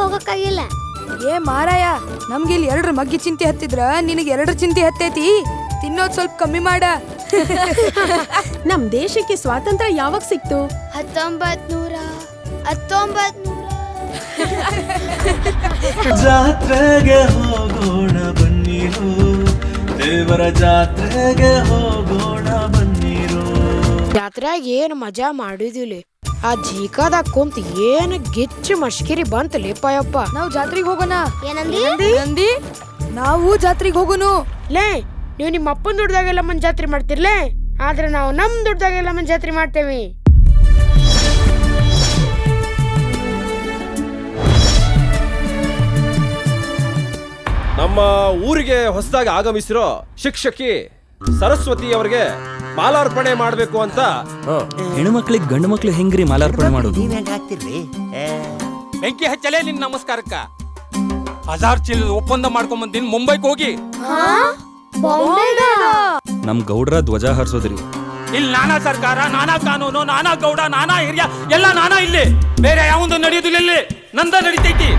ಹೋಗಕ್ಕಾಗಿಲ್ಲ. ಏ ಮಾರಾಯ ನಮ್ಗೆ ಇಲ್ಲಿ ಎರಡ್ರ ಮಗ್ಗಿ ಚಿಂತೆ ಹತ್ತಿದ್ರ? ನಿನಗೆ ಎರಡ್ರ ಚಿಂತೆ ಹತ್ತೈತಿ? ತಿನ್ನೋದ್ ಸ್ವಲ್ಪ ಕಮ್ಮಿ ಮಾಡ. ನಮ್ ದೇಶಕ್ಕೆ ಸ್ವಾತಂತ್ರ್ಯ ಯಾವಾಗ ಸಿಕ್ತು? ಹತ್ತೊಂಬತ್ ನೂರ ಹತ್ತೊಂಬತ್ ಜಾತ್ರೆಗೆ ಹೋಗೋಣ ಬನ್ನಿರು. ದೇವರ ಜಾತ್ರೆಗೆ ಹೋಗೋಣ ಬನ್ನಿರು. ಜಾತ್ರೆಗೆ ಏನ್ ಮಜಾ ಮಾಡಿದಿಲಿ ಆ ಜೀಕಾದಾಗ ಕುಂತ ಏನ್ ಗಿಚ್ಚು ಮಶ್ಕಿರಿ ಬಂತ ಲೇಪಯಪ್ಪ. ನಾವು ಜಾತ್ರೆಗೆ ಹೋಗೋಣ. ಏನಂದಿ? ನಂದಿ ನಾವು ಜಾತ್ರೆಗೆ ಹೋಗೋನು. ಲೇ ನೀವು ನಿಮ್ಮ ಅಪ್ಪನ ದುಡ್ದಾಗೆಲ್ಲ ಮನ್ ಜಾತ್ರೆ ಮಾಡ್ತಿರ್ಲೇ ಆದ್ರೆ ನಾವು ನಮ್ ದುಡ್ದಾಗೆಲ್ಲ ಮನ್ ಜಾತ್ರೆ ಮಾಡ್ತೇವಿ. ನಮ್ಮ ಊರಿಗೆ ಹೊಸದಾಗಿ ಆಗಮಿಸಿರೋ ಶಿಕ್ಷಕಿ ಸರಸ್ವತಿ ಅವರಿಗೆ ಮಾಲಾರ್ಪಣೆ ಮಾಡಬೇಕು ಅಂತ. ಹೆಣ್ಮಕ್ಳಿಗೆ ಗಂಡು ಮಕ್ಳು ಹೆಂಗ್ರಿ ಮಾಲಾರ್ಪಣೆ ಮಾಡೋದು? ಬೆಂಕಿ ಹಚ್ಚಲೇ ನಿನ್ ನಮಸ್ಕಾರಕ್ಕ. ಹಜಾರ್ ಚೀಲದ ಒಪ್ಪಂದ ಮಾಡ್ಕೊಂಡ್ ಬಂದಿನ್ ಮುಂಬೈಗೆ ಹೋಗಿ. ನಮ್ ಗೌಡ್ರ ಧ್ವಜ ಹಾರಿಸೋದ್ರಿ. ಇಲ್ಲಿ ನಾನಾ ಸರ್ಕಾರ ನಾನಾ ಕಾನೂನು ನಾನಾ ಗೌಡ ನಾನಾ ಹಿರಿಯ ಎಲ್ಲ ನಾನಾ ಇಲ್ಲಿ. ಬೇರೆ ಯಾವೊಂದು ನಡೆಯುದಿಲ್ಲ ಇಲ್ಲಿ. ನಂದ ನಡಿತೈತಿ.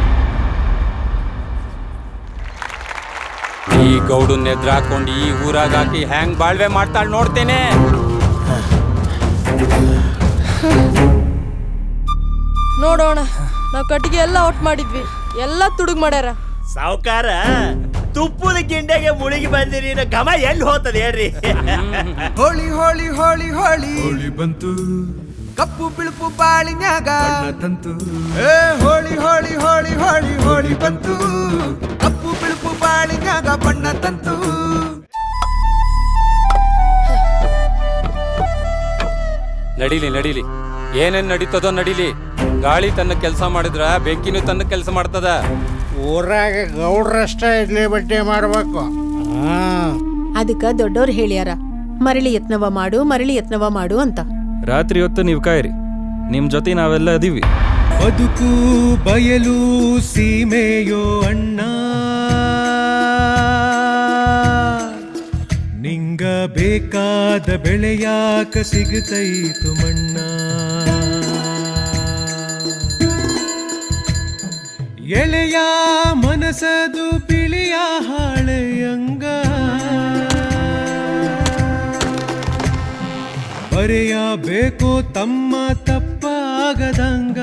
ಈ ಗೌಡನ್ ಎದ್ರಾಕೊಂಡು ಈ ಊರಾಗ ಹಾಕಿ ಹ್ಯಾಂಗ್ ಬಾಳ್ವೆ ಮಾಡ್ತಾಳ್ ನೋಡ್ತೇನೆ. ನೋಡೋಣ ನಾವು ಕಟ್ಟಿಗೆ ಎಲ್ಲ ಔಟ್ ಮಾಡಿದ್ವಿ. ಎಲ್ಲ ತುಡುಗ್ ಮಾಡ್ಯಾರ. ಸಾವುಕಾರ ತುಪ್ಪದ ಗಿಂಡೆಗೆ ಮುಳುಗಿ ಬಂದಿರಿ ಗಮ ಘಮ ಎಲ್ಲಿ ಹೋಗ್ತದೆ ಹೇಳ್ರಿ. ಹೋಳಿ ಹೋಳಿ ಹೋಳಿ ಹೋಳಿ. ಹೋಳಿ ಬಂತು. ಕಪ್ಪು ಬಿಳುಪು ಬಾಳಿನ್ಯಾಗ. ತಂತು. ಏ ಹೋಳಿ ಹೋಳಿ ಹೋಳಿ ಹೋಳಿ ಹೋಳಿ ಬಂತು. ಕಪ್ಪು ಬಿಳುಪು ಬಾಳಿನಾಗ ಬಣ್ಣ ತಂತು. ನಡೀಲಿ ನಡೀಲಿ. ಏನೇನ್ ನಡೀತದೋ ನಡೀಲಿ. ಗಾಳಿ ತನ್ನ ಕೆಲಸ ಮಾಡಿದ್ರ ಬೆಂಕಿನೂ ತನ್ನ ಕೆಲಸ ಮಾಡ್ತದ. ಊರಾಗ ಗೌಡ್ರಷ್ಟೇ ಇಡ್ಲಿ ಬಟ್ಟೆ ಮಾಡ್ಬೇಕು. ಹಾ. ಅದಕ್ಕ ದೊಡ್ಡವ್ರು ಹೇಳ್ಯಾರ ಮರಳಿ ಯತ್ನವ ಮಾಡು ಮರಳಿ ಯತ್ನವ ಮಾಡು ಅಂತ. ರಾತ್ರಿ ಹೊತ್ತು ನೀವು ಕಾಯಿರಿ. ನಿಮ್ ಜೊತೆ ನಾವೆಲ್ಲ ಅದೀವಿ ಬದುಕು ಬಯಲು ಸೀಮೆಯೋ ಅಣ್ಣ. ಬೇಕಾದ ಬೆಳೆಯಾಕ ಸಿಗುತ್ತೈತು ಮಣ್ಣ? ಎಳೆಯ ಮನಸದು ಬಿಳಿಯ ಹಾಳೆಯಂಗ ಬರೆಯಬೇಕು ತಮ್ಮ ತಪ್ಪಾಗದಂಗ.